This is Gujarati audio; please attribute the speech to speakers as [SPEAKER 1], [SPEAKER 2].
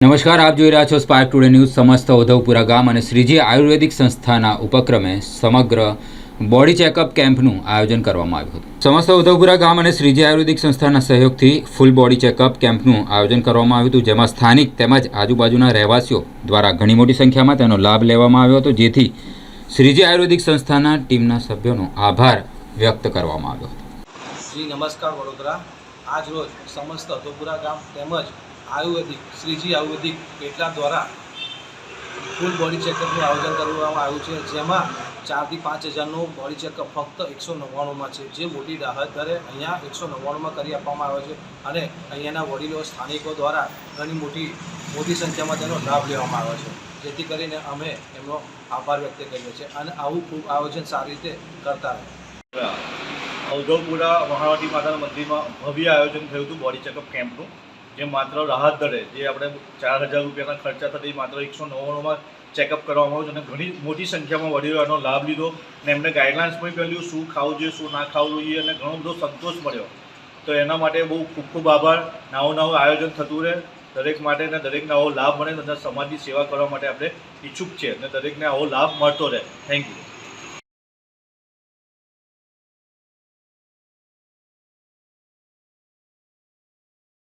[SPEAKER 1] નમસ્કાર, આપ જોઈ રહ્યા છો સ્પાર્ક ટુડે ન્યૂઝ સમસ્ત ઉધવપુરા ગામ અને શ્રીજી આયુર્વેદિક સંસ્થાના ઉપક્રમે સમગ્ર બોડી ચેકઅપ કેમ્પનું આયોજન કરવામાં આવ્યું હતું. સમસ્ત ઉધવપુરા ગામ અને શ્રીજી આયુર્વેદિક સંસ્થાના સહયોગથી ફૂલ બોડી ચેકઅપ કેમ્પનું આયોજન કરવામાં આવ્યું હતું, જેમાં સ્થાનિક તેમજ આજુબાજુના રહેવાસીઓ દ્વારા ઘણી મોટી સંખ્યામાં તેનો લાભ લેવામાં આવ્યો હતો, જેથી શ્રીજી આયુર્વેદિક સંસ્થાના ટીમના સભ્યોનો આભાર વ્યક્ત કરવામાં આવ્યો હતો.
[SPEAKER 2] શ્રી નમસ્કાર વડોદરા. આજ સમસ્ત ઉધવપુરા ગામ તેમજ આયુર્વેદિક, શ્રીજી આયુર્વેદિક પેટલા દ્વારા ફૂલ બોડી ચેકઅપનું આયોજન કરવામાં આવ્યું છે, જેમાં ચારથી પાંચ હજારનું બોડી ચેકઅપ ફક્ત એકસો નવ્વાણુંમાં છે. જે મોટી રાહત દરે અહીંયા એકસો નવ્વાણુંમાં કરી આપવામાં આવે છે અને અહીંયાના વડીલો સ્થાનિકો દ્વારા ઘણી મોટી મોટી સંખ્યામાં તેનો લાભ લેવામાં આવે છે. જેથી કરીને અમે એમનો આભાર વ્યક્ત કરીએ છીએ અને આવું ખૂબ આયોજન સારી રીતે કરતા રહે.
[SPEAKER 3] અવધવપુરા મહાવતી માતાના મંદિરમાં ભવ્ય આયોજન થયું હતું બોડી ચેકઅપ કેમ્પનું જે માત્ર રાહત દરે, જે આપણે ચાર હજાર રૂપિયાના ખર્ચા થતી માત્ર એકસો નવ્વાણુંમાં ચેકઅપ કરવામાં આવ્યું અને ઘણી મોટી સંખ્યામાં વડીલો એનો લાભ લીધો અને એમને ગાઈડલાઇન્સ પણ કર્યું શું ખાવું જોઈએ, શું ના ખાવું જોઈએ અને ઘણો બધો સંતોષ મળ્યો. તો એના માટે બહુ ખૂબ ખૂબ આભાર. નવું નવું આયોજન થતું રહે દરેક માટે અને દરેકને આવો લાભ મળે તથા સમાજની સેવા કરવા માટે આપણે ઈચ્છુક છીએ અને દરેકને આવો લાભ મળતો રહે. Thank you